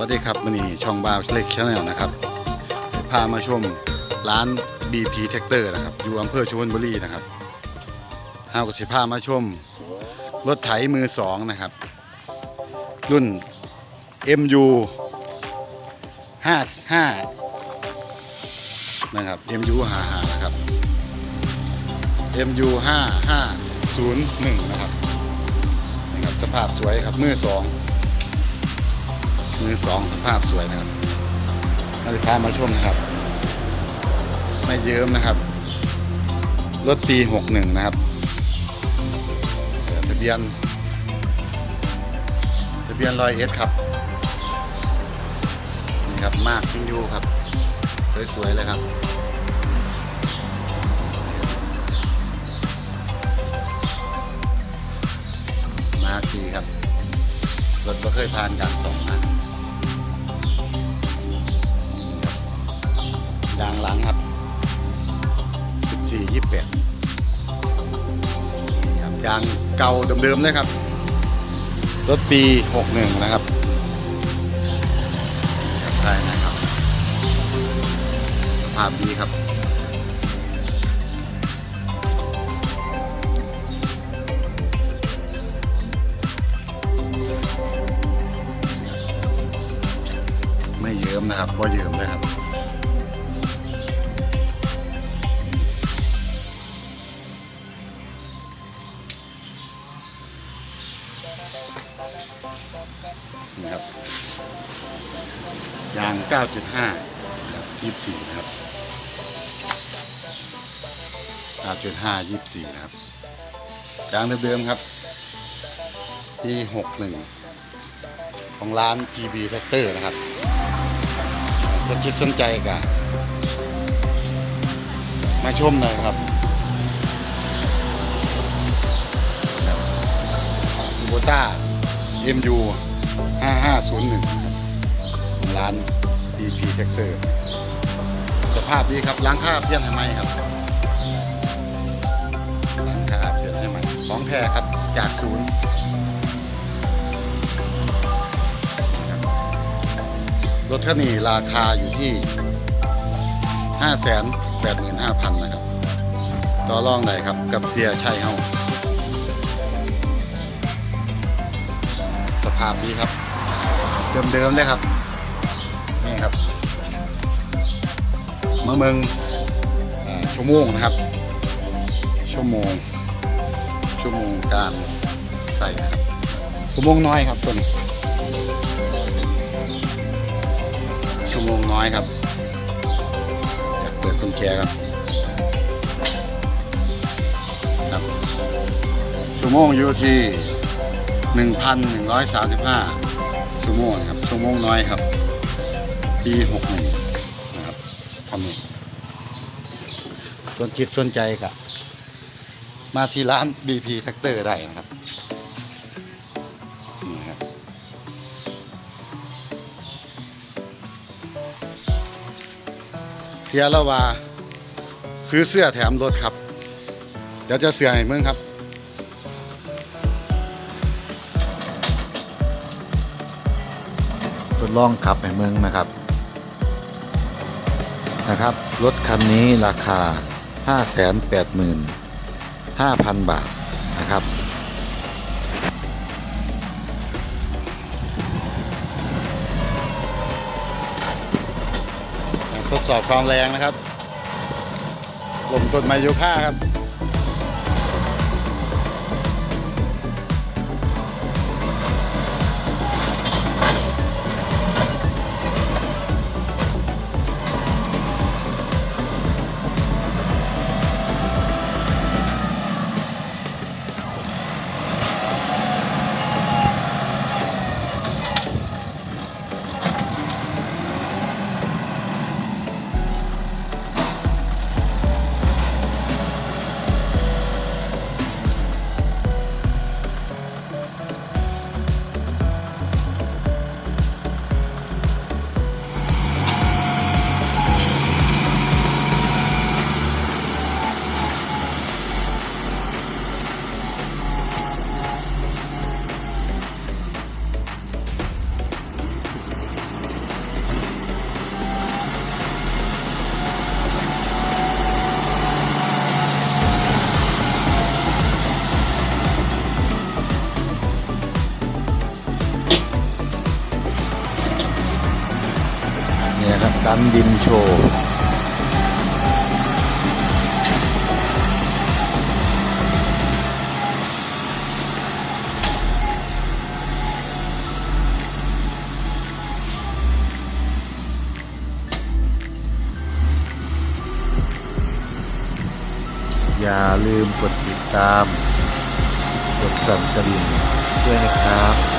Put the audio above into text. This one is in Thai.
วัสดีครับวันนี้ช่องบาวเล็กชาแนลนะครับพามาชมร้าน BP t r a c t o r นะครับ อยู่อำเภอชลบุรีนะครับห้ากับสิพามาชมรถไถมือสองนะครับ รุ่น MU 55นะครับ MU 55นะครับ MU 5501นะครับนะครับสภาพสวยครับมือสอง มือสองสภาพสวยนะครับเราจะพามาชมนะครับ ไม่เยิ้มนะครับ รถปีหกหนึ่งนะครับเอ่อทะเบียนทะเบียนรอยเอสครับนี่ครับมากซิงยูครับ สวยๆเลยครับมาทีครับรถก็เคยผ่านการส่งนะยา หลังครับ14 28ครับยางเก่าเดิมๆเลยครับ รถปี61นะครับครับใช่นะครับ สภาพดีครับไม่เยิ้มนะครับบ่เยิ้มนะครับ 9.5นะครับ24นะครับ9.5 24นะครับยางเดิมๆครับ ที่ 61 ของร้าน PB Tractor นะครับสนจิตสนใจกันมาชมหน่อยครับคูโบต้า MU 5501ของร้าน CP Tractor สภาพดีครับล้างคราบเพี้ยนให้ไหมครับล้างคราบเพี้ยนให้ไหมของแท้ครับจากศูนย์รถคันนี้ราคาอยู่ที่ 585,000นะครับ ต่อรองไหนครับกับเสียชัยเฮาสภาพดีครับ เดิมๆเลยครับ นี่ครับมาเมืองชั่วโมงนะครับ ชั่วโมง ชั่วโมงการใส่นะครับชั่วโมงน้อยครับตัวนี้ชั่วโมงน้อยครับอยากเปิดกุญแจครับครับ ชั่วโมงอยู่ที่1,135ชั่วโมงครับชั่วโมงน้อยครับ ปี61นะครับทำนี้ส่วนคิดสนใจกับมาที่ร้าน BP Tractor ได้นะครับนี่ครับ เสียแล้วว่า ซื้อเสื้อแถมรถครับ เดี๋ยวจะเสือให้มึงครับทดลองขับให้เมืองนะครับ นะครับ รถคันนี้ราคา 585,000 บาทนะครับ ทดสอบความแรงนะครับลมต้นไม้โยค่าครับ ตันดินโชว์อย่าลืมกดติดตาม กดสั่นกระดิ่งด้วยนะครับ